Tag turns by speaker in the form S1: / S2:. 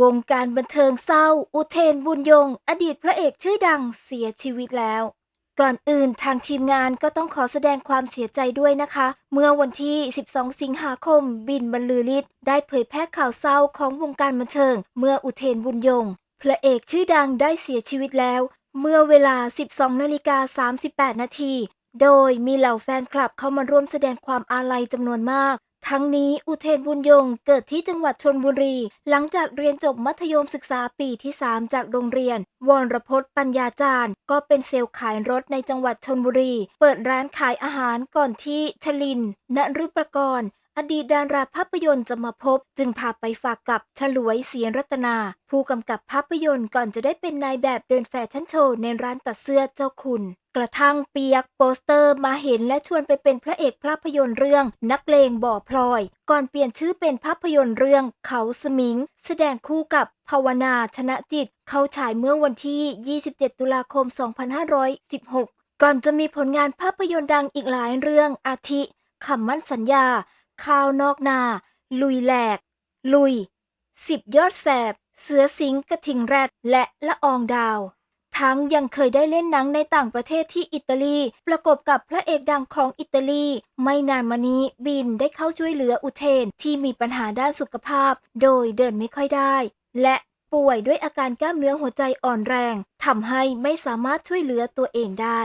S1: วงการบันเทิงเศร้า อุเทนบุญยง อดีตพระเอกชื่อดังเสียชีวิตแล้ว ก่อนอื่นทางทีมงานก็ต้องขอแสดงความเสียใจด้วยนะคะ เมื่อวันที่ 12 สิงหาคม บินบรรลือฤทธิ์ได้เผยแพร่ข่าวเศร้าของวงการบันเทิง เมื่ออุเทนบุญยง พระเอกชื่อดังได้เสียชีวิตแล้ว เมื่อเวลา 12 นาฬิกา 38 นาที โดยมีเหล่าแฟนคลับเข้ามาร่วมแสดงความอาลัยจำนวนมาก ทั้งนี้อุเทนบุญยงเกิดที่จังหวัดชนบุรี หลังจากเรียนจบมัธยมศึกษาปีที่ 3 จากโรงเรียน วรพจน์ปัญญาจารย์ ก็เป็นเซลล์ขายรถในจังหวัดชนบุรี เปิดร้านขายอาหารก่อนที่ชลินนฤประกรณ์ อดีตดาราภาพยนตร์จะมาพบ จึงพาไปฝากกับฉลวยเสียนรัตนา ผู้กำกับภาพยนตร์ก่อนจะได้เป็นนายแบบเดินแฟชั่นโชว์ในร้านตัดเสื้อเจ้าคุณ กระทั่งเปียกโปสเตอร์มาเห็นและชวนไปเป็นพระเอกภาพยนตร์เรื่อง นักเลงบ่อพลอย ก่อนเปลี่ยนชื่อเป็นภาพยนตร์เรื่องเขาสมิง แสดงคู่กับภาวนาชนะจิต เข้าฉายเมื่อวันที่ 27 ตุลาคม 2516 ก่อนจะมีผลงานภาพยนตร์ดังอีกหลายเรื่องอาทิคำมั่นสัญญา ข้าวนอกนา ลุยแหลก ลุยสิบยอดแสบ เสือสิงกระทิงแรดและละอองดาว ทั้งยังเคยได้เล่นหนังในต่างประเทศที่อิตาลี ประกบกับพระเอกดังของอิตาลี ไม่นานมานี้บินได้เข้าช่วยเหลืออุเทนที่มีปัญหาด้านสุขภาพ โดยเดินไม่ค่อยได้ และป่วยด้วยอาการกล้ามเนื้อหัวใจอ่อนแรงทำให้ไม่สามารถช่วยเหลือตัวเองได้